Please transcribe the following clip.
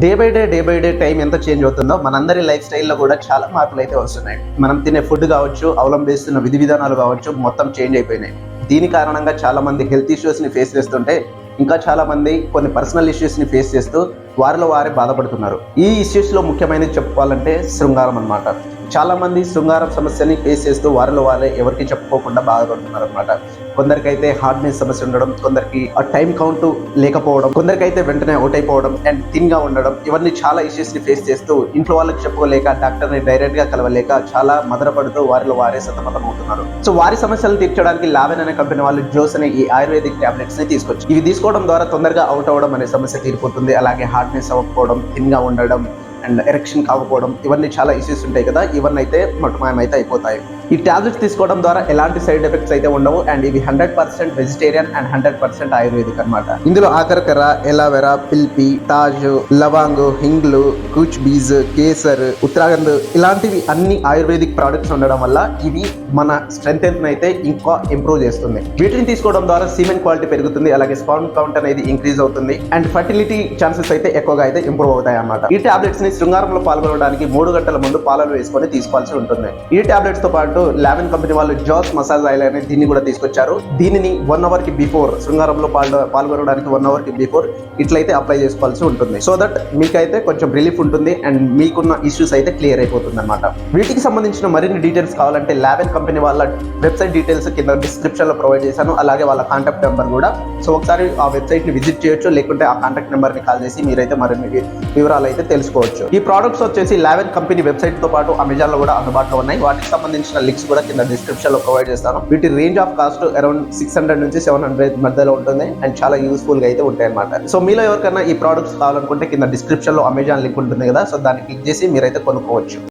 Day by day day by day time ఎంత change అవుతుందో మనందరి లైఫ్ స్టైల్లో కూడా చాలా మార్పులు అయితే వస్తున్నాయి. మనం తినే ఫుడ్ కావచ్చు అవలంబిస్తున్న విధి విధానాలు కావచ్చు మొత్తం చేంజ్ అయిపోయినాయి. దీని కారణంగా చాలా మంది హెల్త్ ఇష్యూస్ని ఫేస్ చేస్తుంటే ఇంకా చాలా మంది కొన్ని పర్సనల్ ఇష్యూస్ని ఫేస్ చేస్తూ వారిలో వారే బాధపడుతున్నారు. ఈ ఇష్యూస్లో ముఖ్యమైనది చెప్పుకోవాలంటే శృంగారం అన్నమాట. చాలామంది శృంగారం సమస్యని ఫేస్ చేస్తూ వారిలో వారే ఎవరికి చెప్పుకోకుండా బాధపడుతున్నారు అనమాట కొందరికైతే హార్డ్నెస్ సమస్య ఉండడం కొందరికి ఆ టైం కౌంట్ లేకపోవడం కొందరికైతే వెంటనే అవుట్ అయిపోవడం అండ్ థిన్గా ఉండడం ఇవన్నీ చాలా ఇష్యూస్ని ఫేస్ చేస్తూ ఇంట్లో వాళ్ళకి చెప్పుకోలేక డాక్టర్ని డైరెక్ట్గా కలవలేక చాలా మదనపడుతూ వారిలో వారే సతమతం అవుతున్నారు సో వారి సమస్యలను తీర్చడానికి లావెన్ అనే కంపెనీ వాళ్ళు జోస్ అనే ఈ ఆయుర్వేదిక్ టాబ్లెట్స్ని తీసుకొచ్చి ఇవి తీసుకోవడం ద్వారా తొందరగా అవుట్ అవ్వడం అనే సమస్య తీరిపోతుంది. అలాగే హార్డ్నెస్ అవ్వకపోవడం థిన్గా ఉండడం అండ్ ఎరెక్షన్ కాకపోవడం ఇవన్నీ చాలా ఇష్యూస్ ఉంటాయి కదా. ఇవన్నీ అయితే మటుమాయమైతే అయిపోతాయి. ఈ టాబ్లెట్స్ తీసుకోవడం ద్వారా ఎలాంటి సైడ్ ఎఫెక్ట్స్ అయితే ఉండవు అండ్ ఇవి hundred percent vegetarian and hundred percent ayurvedic అనమాట ఇందులో ఆకరకర ఎలావెరా పిల్పి తాజ్ లవాంగ్ హింగ్లు కూచ్ బీజ్ కేసర్ ఉత్తరాఖండ్ ఇలాంటివి అన్ని ఆయుర్వేదిక్ ప్రోడక్ట్స్ ఉండడం వల్ల ఇవి మన స్ట్రెంత్ అయితే ఇంకా ఇంప్రూవ్ చేస్తుంది. వీటిని తీసుకోవడం ద్వారా సిమెంట్ క్వాలిటీ పెరుగుతుంది అలాగే స్పాన్ కౌంట్ అనేది ఇంక్రీజ్ అవుతుంది అండ్ ఫర్టిలిటీ ఛాన్సెస్ అయితే ఎక్కువగా అయితే ఇంప్రూవ్ అవుతాయి అన్నమాట ఈ టాబ్లెట్స్ని శృంగారంలో పాల్గొనడానికి మూడు గంటల ముందు పాలలో వేసుకొని తీసుకోవాల్సి ఉంటుంది. ఈ టాబ్లెట్స్తో పాటు లావెన్ కంపెనీ వాళ్ళు జాస్ మసాజ్ ఆయిల్ అనే దీన్ని కూడా తీసుకొచ్చారు. దీనిని వన్ అవర్కి బిఫోర్ శృంగారంలో పాల్గొ పాల్గొనడానికి వన్ అవర్కి బిఫోర్ ఇట్లయితే అప్లై చేసుకోవాల్సి ఉంటుంది. సో దట్ మీకైతే కొంచెం రిలీఫ్ ఉంటుంది అండ్ మీకున్న ఇష్యూస్ అయితే క్లియర్ అయిపోతుంది అనమాట వీటికి సంబంధించిన మరిన్ని డీటెయిల్స్ కావాలంటే లావెన్ కంపెనీ వాళ్ళ వెబ్సైట్ డీటెయిల్స్ కింద డిస్క్రిప్షన్లో ప్రొవైడ్ చేశాను. అలాగే వాళ్ళ కాంటాక్ట్ నెంబర్ కూడా. సో ఒకసారి ఆ వెబ్సైట్ని విజిట్ చేయొచ్చు లేకుంటే ఆ కాంటాక్ట్ నెంబర్ని కాల్ చేసి మీరైతే మరిన్ని వివరాలు అయితే తెలుసుకోవచ్చు. ఈ ప్రోడక్ట్స్ వచ్చేసి లావెన్ కంపెనీ వెబ్సైట్తో పాటు అమెజాన్లో కూడా అందుబాటులో ఉన్నాయి. వాటికి సంబంధించిన లింక్స్ కూడా కింద డిస్క్రిప్షన్లో ప్రొవైడ్ చేస్తాను. వీటి range of cost around six hundred నుంచి సెవెన్ హండ్రెడ్ మధ్యలో ఉంటుంది అండ్ చాలా యూస్ఫుల్గా అయితే ఉంటాయి అనమాట సో మీలో ఎవరికైనా ఈ ప్రోడక్ట్స్ కావాలనుకుంటే కింద డిస్క్రిప్షన్లో అమెజాన్ లింక్ ఉంటుంది కదా సో దాన్ని క్లిక్ చేసి మీరైతే కొనుక్కోవచ్చు.